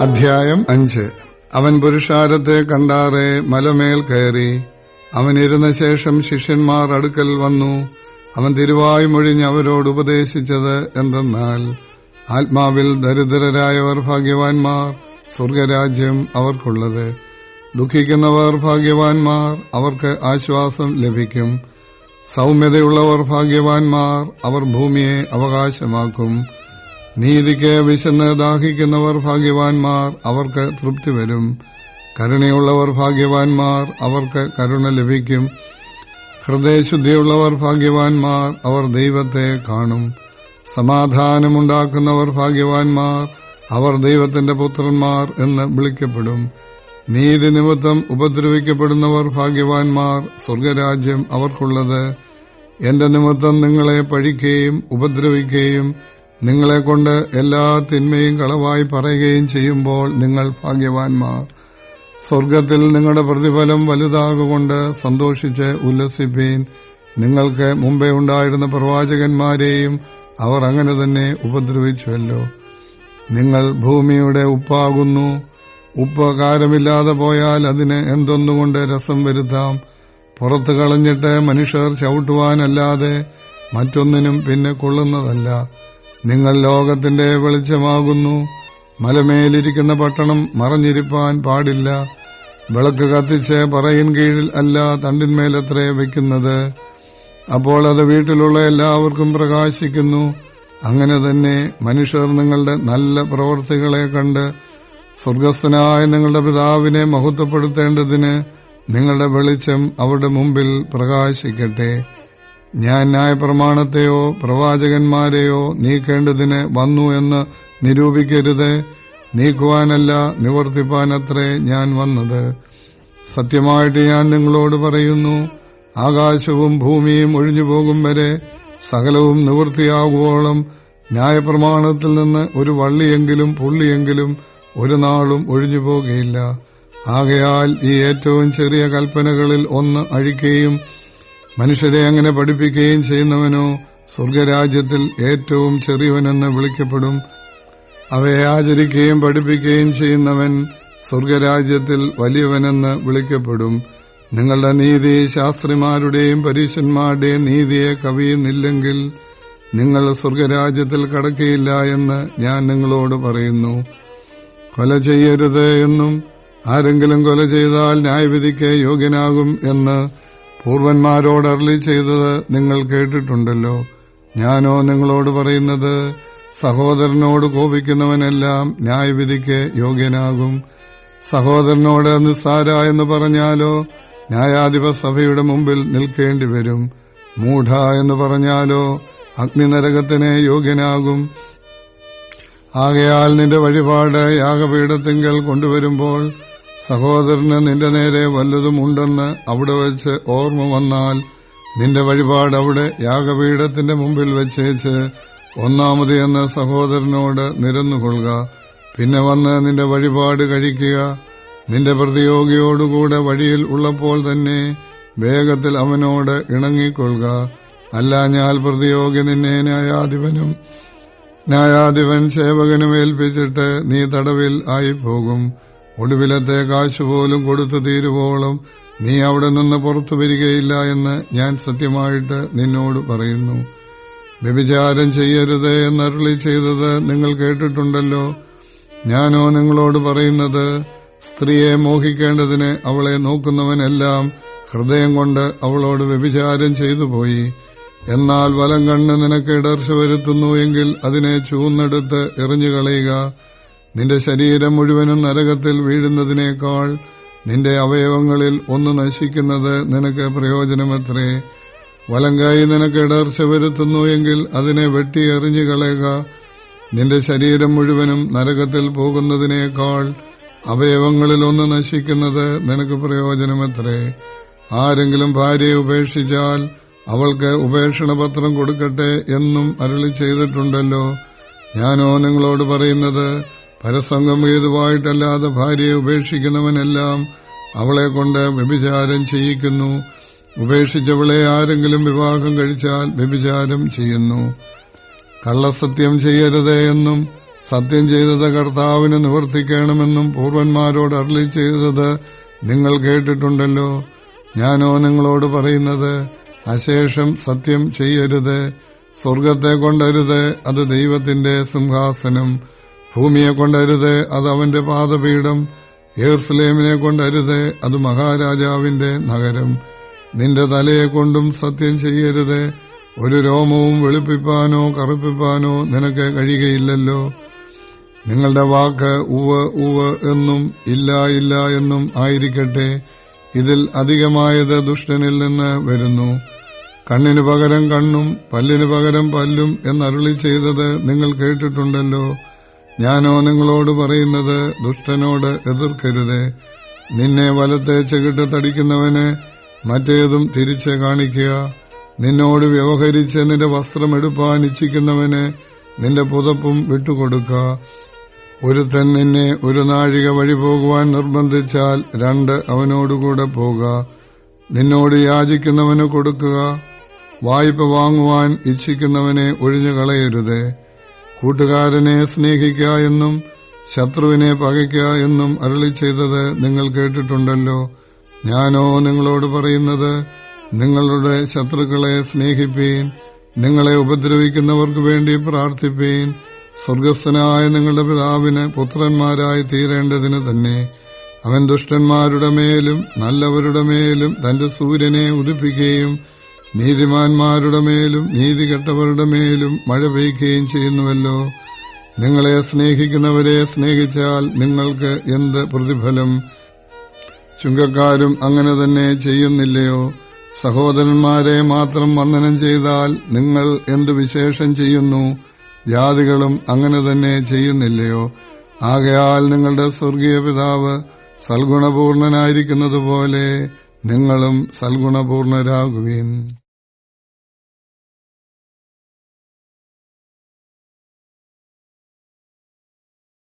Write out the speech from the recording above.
അധ്യായം അഞ്ച്. അവൻ പുരുഷാരത്തെ കണ്ടാറെ മലമേൽ കയറി. അവൻ ഇരുന്ന ശേഷം ശിഷ്യന്മാർ അടുക്കൽ വന്നു. അവൻ തിരുവായുമൊഴിഞ്ഞ് അവരോട് ഉപദേശിച്ചത് എന്തെന്നാൽ ആത്മാവിൽ ദരിദ്രരായവർ ഭാഗ്യവാൻമാർ സ്വർഗരാജ്യം അവർക്കുള്ളത്. ദുഃഖിക്കുന്നവർ ഭാഗ്യവാൻമാർ അവർക്ക് ആശ്വാസം ലഭിക്കും. സൗമ്യതയുള്ളവർ ഭാഗ്യവാൻമാർ അവർ ഭൂമിയെ അവകാശമാക്കും. നീതിക്ക് വിശന്ന് ദാഹിക്കുന്നവർ ഭാഗ്യവാൻമാർ അവർക്ക് തൃപ്തി വരും. കരുണയുള്ളവർ ഭാഗ്യവാൻമാർ അവർക്ക് കരുണ ലഭിക്കും. ഹൃദയശുദ്ധിയുള്ളവർ ഭാഗ്യവാൻമാർ അവർ ദൈവത്തെ കാണും. സമാധാനമുണ്ടാക്കുന്നവർ ഭാഗ്യവാൻമാർ അവർ ദൈവത്തിന്റെ പുത്രന്മാർ എന്ന് വിളിക്കപ്പെടും. നീതി നിമിത്തം ഉപദ്രവിക്കപ്പെടുന്നവർ ഭാഗ്യവാൻമാർ സ്വർഗരാജ്യം അവർക്കുള്ളത്. എന്റെ നിമിത്തം നിങ്ങളെ പഴിക്കുകയും ഉപദ്രവിക്കുകയും നിങ്ങളെക്കൊണ്ട് എല്ലാ തിന്മയും കളവായി പറയുകയും ചെയ്യുമ്പോൾ നിങ്ങൾ ഭാഗ്യവാൻമാർ സ്വർഗത്തിൽ നിങ്ങളുടെ പ്രതിഫലം വലുതാകൊണ്ട് സന്തോഷിച്ച് ഉല്ലസിപ്പീൻ. നിങ്ങൾക്ക് മുമ്പേ ഉണ്ടായിരുന്ന പ്രവാചകന്മാരെയും അവർ അങ്ങനെ തന്നെ ഉപദ്രവിച്ചുവല്ലോ. നിങ്ങൾ ഭൂമിയുടെ ഉപ്പാകുന്നു. ഉപ്പ് കാരമില്ലാതെ പോയാൽ അതിന് എന്തൊന്നുകൊണ്ട് രസം വരുത്താം? പുറത്തു കളഞ്ഞിട്ട് മനുഷ്യർ ചവിട്ടുവാനല്ലാതെ മറ്റൊന്നിനും പിന്നെ കൊള്ളുന്നതല്ല. നിങ്ങൾ ലോകത്തിന്റെ വെളിച്ചമാകുന്നു. മലമേലിരിക്കുന്ന പട്ടണം മറഞ്ഞിരിപ്പാൻ പാടില്ല. വിളക്ക് കത്തിച്ച് പറയിൻ കീഴിൽ അല്ല തണ്ടിന്മേലത്രേ വയ്ക്കുന്നത്. അപ്പോൾ അത് വീട്ടിലുള്ള എല്ലാവർക്കും പ്രകാശിക്കുന്നു. അങ്ങനെ തന്നെ മനുഷ്യർ നിങ്ങളുടെ നല്ല പ്രവർത്തികളെ കണ്ട് സ്വർഗസ്ഥനായ നിങ്ങളുടെ പിതാവിനെ മഹത്വപ്പെടുത്തേണ്ടതിന് നിങ്ങളുടെ വെളിച്ചം അവരുടെ മുമ്പിൽ പ്രകാശിക്കട്ടെ. ഞാൻ ന്യായപ്രമാണത്തെയോ പ്രവാചകന്മാരെയോ നീക്കേണ്ടതിന് വന്നു എന്ന് നിരൂപിക്കരുത്. നീക്കുവാനല്ല നിവർത്തിപ്പാനത്രേ ഞാൻ വന്നത്. സത്യമായിട്ട് ഞാൻ നിങ്ങളോട് പറയുന്നു ആകാശവും ഭൂമിയും ഒഴിഞ്ഞുപോകും വരെ സകലവും നിവൃത്തിയാകുവോളം ന്യായപ്രമാണത്തിൽ നിന്ന് ഒരു വള്ളിയെങ്കിലും പുള്ളിയെങ്കിലും ഒരു നാളും ഒഴിഞ്ഞുപോകുകയില്ല ആകയാൽ ഈ ഏറ്റവും ചെറിയ കൽപ്പനകളിൽ ഒന്ന് അഴിക്കുകയും മനുഷ്യരെ അങ്ങനെ പഠിപ്പിക്കുകയും ചെയ്യുന്നവനോ സ്വർഗരാജ്യത്തിൽ ഏറ്റവും ചെറിയവനെന്ന് വിളിക്കപ്പെടും. അവയെ ആചരിക്കുകയും പഠിപ്പിക്കുകയും ചെയ്യുന്നവൻ സ്വർഗരാജ്യത്തിൽ വലിയവനെന്ന് വിളിക്കപ്പെടും. നിങ്ങളുടെ നീതി ശാസ്ത്രിമാരുടെയും പരീശന്മാരുടെയും നീതിയെ കവിയുന്നില്ലെങ്കിൽ നിങ്ങൾ സ്വർഗരാജ്യത്തിൽ കടക്കയില്ല എന്ന് ഞാൻ നിങ്ങളോട് പറയുന്നു. കൊല ചെയ്യരുത് എന്നും ആരെങ്കിലും കൊല ചെയ്താൽ ന്യായവിധിക്ക് യോഗ്യനാകും എന്ന് പൂർവന്മാരോട് അരളി ചെയ്തത് നിങ്ങൾ കേട്ടിട്ടുണ്ടല്ലോ. ഞാനോ നിങ്ങളോട് പറയുന്നത് സഹോദരനോട് കോപിക്കുന്നവനെല്ലാം ന്യായവിധിക്ക് യോഗ്യനാകും. സഹോദരനോട് നിസ്സാര എന്ന് പറഞ്ഞാലോ ന്യായാധിപ സഭയുടെ മുമ്പിൽ നിൽക്കേണ്ടി വരും മൂഢ എന്ന് പറഞ്ഞാലോ അഗ്നിനരകത്തിന് യോഗ്യനാകും. ആകയാൽ നിന്റെ വഴിപാട് യാഗപീഠത്തിങ്കൽ കൊണ്ടുവരുമ്പോൾ സഹോദരന് നിന്റെ നേരെ വല്ലതുമുണ്ടെന്ന് അവിടെ വെച്ച് ഓർമ്മ വന്നാൽ നിന്റെ വഴിപാട് അവിടെ യാഗപീഠത്തിന്റെ മുമ്പിൽ വെച്ചേച്ച് ഒന്നാമത് എന്ന് സഹോദരനോട് നിരന്നുകൊള്ളുക. പിന്നെ വന്ന് നിന്റെ വഴിപാട് കഴിക്കുക. നിന്റെ പ്രതിയോഗിയോടുകൂടെ വഴിയിൽ ഉള്ളപ്പോൾ തന്നെ വേഗത്തിൽ അവനോട് ഇണങ്ങിക്കൊള്ളുക. അല്ലാഞ്ഞാൽ പ്രതിയോഗി നിന്നെ ന്യായാധിപനും ന്യായാധിപൻ സേവകനും ഏൽപ്പിച്ചിട്ട് നീ തടവിൽ ആയിപ്പോകും. ഒടുവിലത്തെ കാശ് പോലും കൊടുത്തു തീരുവോളം നീ അവിടെ നിന്ന് പുറത്തു വരികയില്ല എന്ന് ഞാൻ സത്യമായിട്ട് നിന്നോട് പറയുന്നു. വ്യഭിചാരം ചെയ്യരുത് എന്നരുളി ചെയ്തത് നിങ്ങൾ കേട്ടിട്ടുണ്ടല്ലോ. ഞാനോ നിങ്ങളോട് പറയുന്നത് സ്ത്രീയെ മോഹിക്കേണ്ടതിന് അവളെ നോക്കുന്നവനെല്ലാം ഹൃദയം കൊണ്ട് അവളോട് വ്യഭിചാരം ചെയ്തു പോയി. എന്നാൽ വലം കണ്ണ് നിനക്ക് ഇടർച്ച വരുത്തുന്നു എങ്കിൽ അതിനെ ചൂന്നെടുത്ത് എറിഞ്ഞുകളയുക. നിന്റെ ശരീരം മുഴുവനും നരകത്തിൽ വീഴുന്നതിനേക്കാൾ നിന്റെ അവയവങ്ങളിൽ ഒന്ന് നശിക്കുന്നത് നിനക്ക് പ്രയോജനമത്രേ. വലങ്കായി നിനക്ക് ഇടർച്ച വരുത്തുന്നു എങ്കിൽ അതിനെ വെട്ടി എറിഞ്ഞു കളയുക. നിന്റെ ശരീരം മുഴുവനും നരകത്തിൽ പോകുന്നതിനേക്കാൾ അവയവങ്ങളിൽ ഒന്ന് നശിക്കുന്നത് നിനക്ക് പ്രയോജനമത്രേ. ആരെങ്കിലും ഭാര്യയെ ഉപേക്ഷിച്ചാൽ അവൾക്ക് ഉപേക്ഷണപത്രം കൊടുക്കട്ടെ എന്നും അരളി ചെയ്തിട്ടുണ്ടല്ലോ. ഞാനോ നിങ്ങളോട് പറയുന്നത് പരസംഗം ഏതുവായിട്ടല്ലാതെ ഭാര്യയെ ഉപേക്ഷിക്കുന്നവനെല്ലാം അവളെ കൊണ്ട് വ്യഭിചാരം ചെയ്യിക്കുന്നു. ഉപേക്ഷിച്ചവളെ ആരെങ്കിലും വിവാഹം കഴിച്ചാൽ വ്യഭിചാരം ചെയ്യുന്നു. കള്ളസത്യം ചെയ്യരുത് എന്നും സത്യം ചെയ്തത് കർത്താവിന് നിവർത്തിക്കണമെന്നും പൂർവന്മാരോട് അരളി ചെയ്തത് നിങ്ങൾ കേട്ടിട്ടുണ്ടല്ലോ. ഞാനോ നിങ്ങളോട് പറയുന്നത് അശേഷം സത്യം ചെയ്യരുത് സ്വർഗത്തെ കൊണ്ടരുത് അത് ദൈവത്തിന്റെ സിംഹാസനം. ഭൂമിയെ കൊണ്ടരുത് അത് അവന്റെ പാദപീഠം. ഏർസ്ലേമിനെ കൊണ്ടരുത് അത് മഹാരാജാവിന്റെ നഗരം. നിന്റെ തലയെ കൊണ്ടും സത്യം ചെയ്യരുത്. ഒരു രോമവും വെളുപ്പിപ്പാനോ കറുപ്പിപ്പാനോ നിനക്ക് കഴിയുകയില്ലല്ലോ. നിങ്ങളുടെ വാക്ക് ഉവ് ഉവ് എന്നും ഇല്ല ഇല്ല എന്നും ആയിരിക്കട്ടെ. ഇതിൽ അധികമായത് ദുഷ്ടനിൽ നിന്ന് വരുന്നു. കണ്ണിനു പകരം കണ്ണും പല്ലിനു പകരം പല്ലും എന്നരുളി ചെയ്തത് നിങ്ങൾ കേട്ടിട്ടുണ്ടല്ലോ. ഞാനോ നിങ്ങളോട് പറയുന്നത് ദുഷ്ടനോട് എതിർക്കരുത്. നിന്നെ വലത്തെ ചെകിട്ട് തടിക്കുന്നവന് മറ്റേതും തിരിച്ച് കാണിക്കുക. നിന്നോട് വ്യവഹരിച്ച് നിന്റെ വസ്ത്രം എടുപ്പാൻ ഇച്ഛിക്കുന്നവന് നിന്റെ പുതപ്പും വിട്ടുകൊടുക്കുക. ഒരുത്തൻ നിന്നെ ഒരു നാഴിക വഴി പോകുവാൻ നിർബന്ധിച്ചാൽ രണ്ട് അവനോടുകൂടെ പോകുക നിന്നോട് യാചിക്കുന്നവന് കൊടുക്കുക. വായ്പ വാങ്ങുവാൻ ഇച്ഛിക്കുന്നവനെ ഒഴിഞ്ഞു കളയരുത് കൂട്ടുകാരനെ സ്നേഹിക്കുക എന്നും ശത്രുവിനെ പകയ്ക്കുക എന്നും അരളി ചെയ്തത് നിങ്ങൾ കേട്ടിട്ടുണ്ടല്ലോ. ഞാനോ നിങ്ങളോട് പറയുന്നത് നിങ്ങളുടെ ശത്രുക്കളെ സ്നേഹിപ്പീൻ നിങ്ങളെ ഉപദ്രവിക്കുന്നവർക്ക് വേണ്ടി പ്രാർത്ഥിപ്പീൻ സ്വർഗസ്ഥനായ നിങ്ങളുടെ പിതാവിന് പുത്രന്മാരായി തീരേണ്ടതിന് തന്നെ. അവൻ ദുഷ്ടന്മാരുടെ മേലും നല്ലവരുടെ മേലും തന്റെ സൂര്യനെ ഉദിപ്പിക്കുകയും നീതിമാന്മാരുടെ മേലും നീതികെട്ടവരുടെ മേലും മഴ പെയ്യുകയും ചെയ്യുന്നുവല്ലോ. നിങ്ങളെ സ്നേഹിക്കുന്നവരെ സ്നേഹിച്ചാൽ നിങ്ങൾക്ക് എന്ത് പ്രതിഫലം? ചുങ്കക്കാരും അങ്ങനെ തന്നെ ചെയ്യുന്നില്ലയോ? സഹോദരന്മാരെ മാത്രം വന്ദനം ചെയ്താൽ നിങ്ങൾ എന്ത് വിശേഷം ചെയ്യുന്നു? ജാതികളും അങ്ങനെ തന്നെ ചെയ്യുന്നില്ലയോ? ആകയാൽ നിങ്ങളുടെ സ്വർഗീയ പിതാവ് സൽഗുണപൂർണനായിരിക്കുന്നതുപോലെ നിങ്ങളും സൽഗുണപൂർണരാകുവീൻ.